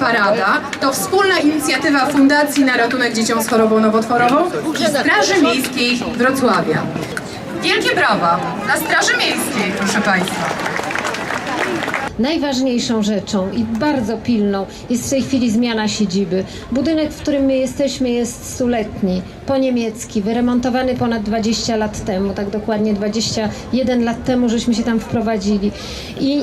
parada to wspólna inicjatywa Fundacji na ratunek dzieciom z chorobą nowotworową i Straży Miejskiej Wrocławia. Wielkie brawa dla Straży Miejskiej, proszę Państwa. Najważniejszą rzeczą i bardzo pilną jest w tej chwili zmiana siedziby. Budynek, w którym my jesteśmy, jest stuletni, po niemiecki, wyremontowany ponad 20 lat temu, tak dokładnie 21 lat temu, żeśmy się tam wprowadzili. I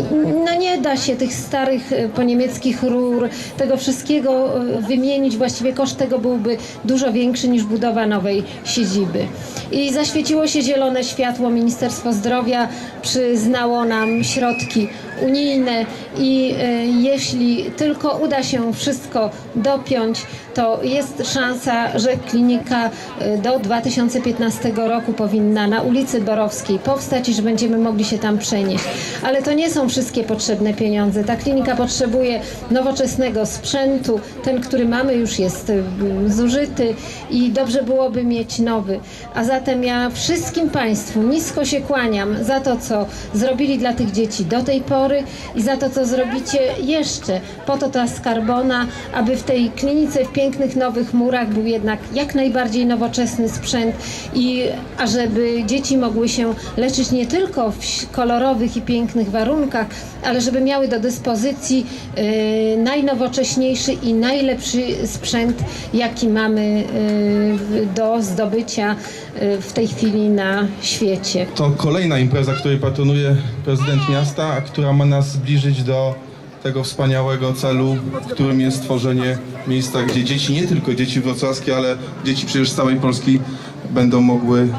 no nie da się tych starych e, po niemieckich rur, tego wszystkiego e, wymienić. Właściwie koszt tego byłby dużo większy niż budowa nowej siedziby. I zaświeciło się zielone światło. Ministerstwo Zdrowia przyznało nam środki unijne i e, jeśli tylko uda się wszystko dopiąć, to jest szansa, że klinika e, do 2015 roku powinna na ulicy Borowskiej powstać i że będziemy mogli się tam przenieść. Ale to nie są wszystkie potrzebne pieniądze. Ta klinika potrzebuje nowoczesnego sprzętu. Ten, który mamy już jest e, zużyty i dobrze byłoby mieć nowy. A zatem ja wszystkim Państwu nisko się kłaniam za to, co zrobili dla tych dzieci do tej pory i za to, co zrobicie jeszcze. Po to ta skarbona, aby w tej klinice w pięknych nowych murach był jednak jak najbardziej nowoczesny sprzęt i ażeby dzieci mogły się leczyć nie tylko w kolorowych i pięknych warunkach, ale żeby miały do dyspozycji e, najnowocześniejszy i najlepszy sprzęt, jaki mamy w- do zdobycia e, w tej chwili na świecie. To kolejna impreza, której patronuje prezydent miasta, a która ma nas zbliżyć do tego wspaniałego celu, którym jest tworzenie miejsca, gdzie dzieci, nie tylko dzieci wrocławskie, ale dzieci przecież z całej Polski będą mogły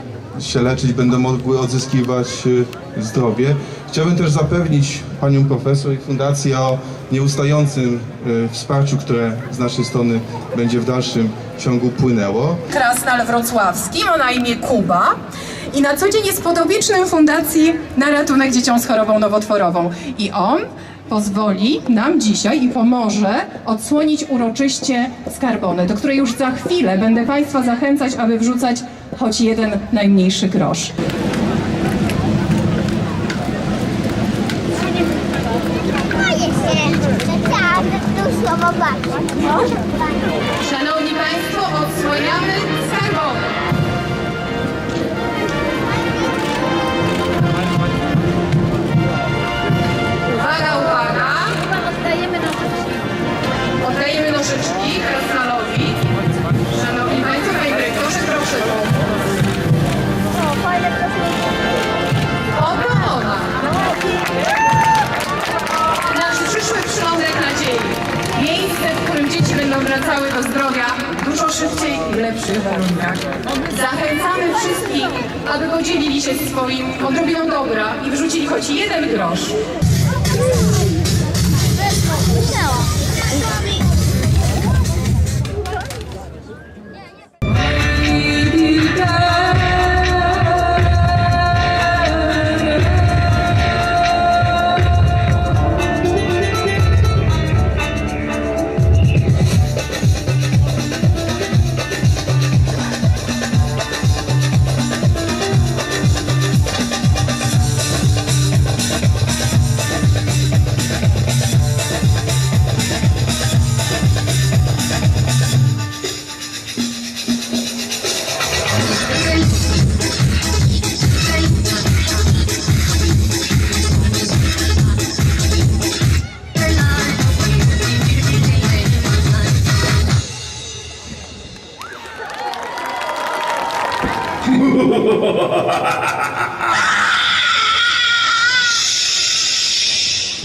się leczyć, będą mogły odzyskiwać y, zdrowie. Chciałbym też zapewnić panią profesor i fundację o nieustającym y, wsparciu, które z naszej strony będzie w dalszym ciągu płynęło. Krasnal Wrocławski, ma na imię Kuba i na co dzień jest podopiecznym Fundacji na ratunek dzieciom z chorobą nowotworową. I on pozwoli nam dzisiaj i pomoże odsłonić uroczyście skarbonę, do której już za chwilę będę Państwa zachęcać, aby wrzucać choć jeden najmniejszy grosz. Szanowni Państwo, odsłaniamy skarbonę. Wracały do zdrowia dużo szybciej i w lepszych warunkach. Zachęcamy wszystkich, aby podzielili się swoim odrobiną dobra i wrzucili choć jeden grosz.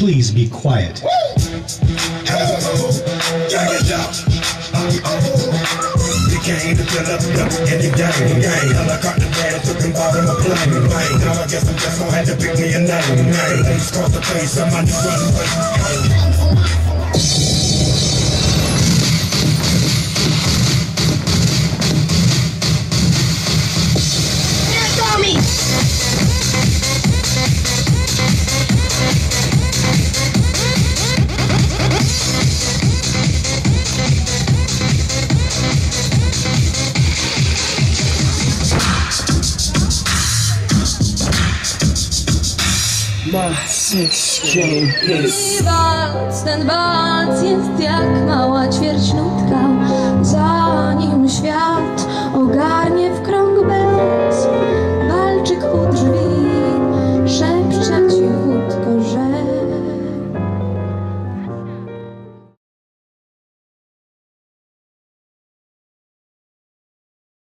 Please be quiet. To fill up, the game, game. My plane, I guess I'm just gonna have to pick me a name, across the face runway. ma sekskie jest. Walc, ten walc jest jak mała ćwierćnutka, zanim świat ogarnie w krąg.